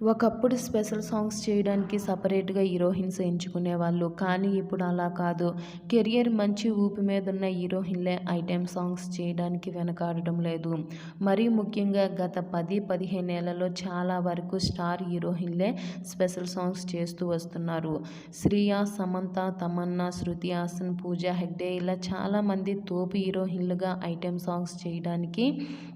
ఒకప్పుడు special songs చేయడానికి సపరేట్గా హీరోయిన్స్ ఎంచుకునేవాళ్ళు కానీ ఇప్పుడు అలా కాదు. కెరియర్ మంచి ఊపి మీద ఉన్న హీరోయిన్లే ఐటెం సాంగ్స్ చేయడానికి వెనకాడడం లేదు. మరీ ముఖ్యంగా గత పది పదిహేనేళ్ళలో చాలా వరకు స్టార్ హీరోయిన్లే స్పెషల్ సాంగ్స్ చేస్తూ వస్తున్నారు. శ్రియా సమంత తమన్నా శృతి హాసన్ పూజా హెగ్డే ఇలా చాలామంది తోపు హీరోయిన్లుగా ఐటెం సాంగ్స్ చేయడానికి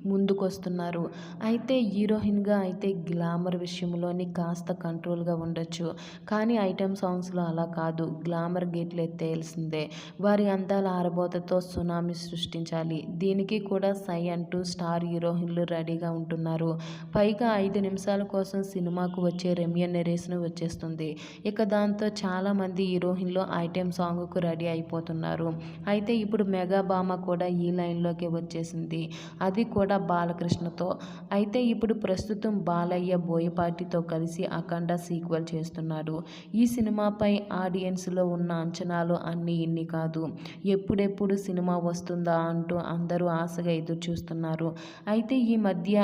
ముందుకొస్తున్నారు. అయితే హీరోయిన్గా అయితే గ్లామర్ విషయం విషయంలోని కాస్త కంట్రోల్గా ఉండొచ్చు. కానీ ఐటెం సాంగ్స్లో అలా కాదు. గ్లామర్ గేట్లు ఎత్తేయాల్సిందే వారి అందాల ఆరబోతతో సునామీ సృష్టించాలి. దీనికి కూడా సై అంటూ స్టార్ హీరోయిన్లు రెడీగా ఉంటున్నారు. పైగా ఐదు నిమిషాల కోసం సినిమాకు వచ్చే రెమ్యూనరేషన్ వచ్చేస్తుంది. ఇక దాంతో చాలామంది హీరోయిన్లు ఐటెం సాంగ్కు రెడీ అయిపోతున్నారు. అయితే ఇప్పుడు మెగా బామ కూడా ఈ లైన్లోకి వచ్చేసింది. అది కూడా బాలకృష్ణతో. అయితే ఇప్పుడు ప్రస్తుతం బాలయ్య బోయపాటి మూర్తితో కలిసి అఖండ సీక్వెల్ చేస్తున్నాడు. ఈ సినిమాపై ఆడియన్స్లో ఉన్న అంచనాలు అన్నీ ఇన్ని కాదు. ఎప్పుడెప్పుడు సినిమా వస్తుందా అంటూ అందరూ ఆశగా ఎదురు చూస్తున్నారు అయితే ఈ మధ్య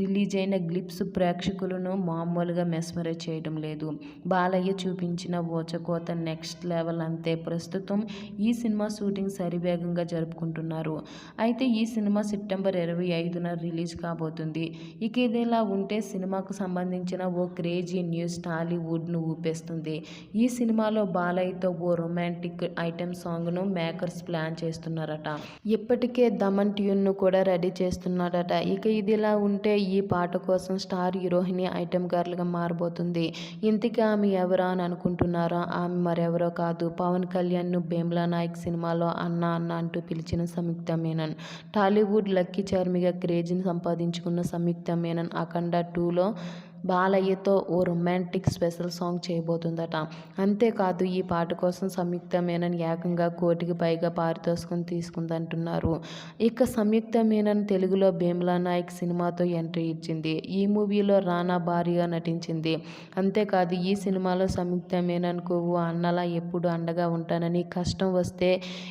రిలీజ్ అయిన గ్లిప్స్ ప్రేక్షకులను మామూలుగా మెస్మరైజ్ చేయడం లేదు. బాలయ్య చూపించిన ఓచకోత నెక్స్ట్ లెవెల్ అంతే. ప్రస్తుతం ఈ సినిమా షూటింగ్ సరివేగంగా జరుపుకుంటున్నారు. అయితే ఈ సినిమా సెప్టెంబర్ ఇరవై ఐదున రిలీజ్ కాబోతుంది. ఇక ఇదిలా ఉంటే సినిమాకు సంబంధించిన ఓ క్రేజీ న్యూస్ టాలీవుడ్ను ఊపేస్తుంది. ఈ సినిమాలో బాలయ్యతో ఓ రొమాంటిక్ ఐటెం సాంగ్ను మేకర్స్ ప్లాన్ చేస్తున్నారట. ఇప్పటికే దమన్ ట్యూన్ను కూడా రెడీ చేస్తున్నారట. ఇక ఇదిలా ఉంటే ఈ పాట కోసం స్టార్ హీరోయిన్ ఐటెం గర్ల్గా మారబోతుంది. ఇంతకీ ఆమె ఎవరా అని అనుకుంటున్నారా? ఆమె మరెవరో కాదు. పవన్ కళ్యాణ్ను బేమ్లా నాయక్ సినిమాలో అన్న అన్న అంటూ పిలిచిన సంయుక్త మేనన్. టాలీవుడ్ లక్కీ చార్మిగా క్రేజ్ని సంపాదించుకున్న సంయుక్త మేనన్ అఖండ టూలో బాలయ్యతో ఓ రొమాంటిక్ స్పెషల్ సాంగ్ చేయబోతుందట. అంతేకాదు ఈ పాట కోసం సంయుక్త మేనన్ ఏకంగా కోటికి పైగా పారితోషికం తీసుకుందంటున్నారు. ఇక సంయుక్త మేనన్ తెలుగులో భీమ్లా నాయక్ సినిమాతో ఎంట్రీ ఇచ్చింది. ఈ మూవీలో రానా భారీగా నటించింది. అంతేకాదు ఈ సినిమాలో సంయుక్త మేనన్కు ఓ అన్నలా ఎప్పుడు అండగా ఉంటానని కష్టం వస్తే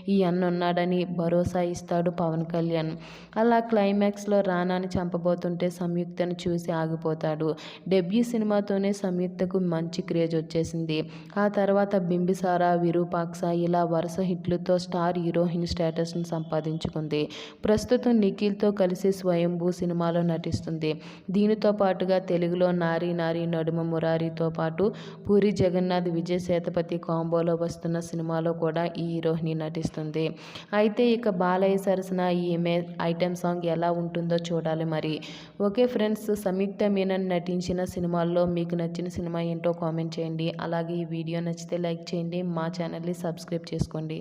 ఈ అన్న ఉన్నాడని భరోసా ఇస్తాడు పవన్ కళ్యాణ్. అలా క్లైమాక్స్లో రానాని చంపబోతుంటే సంయుక్తను చూసి ఆగిపోతాడు. డెబ్యూ సినిమాతోనే సంయుక్తకు మంచి క్రేజ్ వచ్చేసింది. ఆ తర్వాత బింబిసార విరూపాక్ష ఇలా వరుస హిట్లతో స్టార్ హీరోయిన్ స్టేటస్ను సంపాదించుకుంది. ప్రస్తుతం నిఖిల్తో కలిసి స్వయంభూ సినిమాలో నటిస్తుంది. దీనితో పాటుగా తెలుగులో నారీ నారీ నడుమ మురారితో పాటు పూరి జగన్నాథ్ విజయ్ సేతపతి కాంబోలో వస్తున్న సినిమాలో కూడా ఈ హీరోయిన్ నటిస్తుంది. అయితే ఇక బాలయ్య సరసన ఈమె ఐటెం సాంగ్ ఎలా ఉంటుందో చూడాలి మరి. ఓకే ఫ్రెండ్స్ సంయుక్త మీనన్ నటించి నచ్చిన సినిమాల్లో మీకు నచ్చిన సినిమా ఏంటో కామెంట్ చేయండి. అలాగే ఈ వీడియో నచ్చితే లైక్ చేయండి. మా ఛానల్ని సబ్స్క్రైబ్ చేసుకోండి.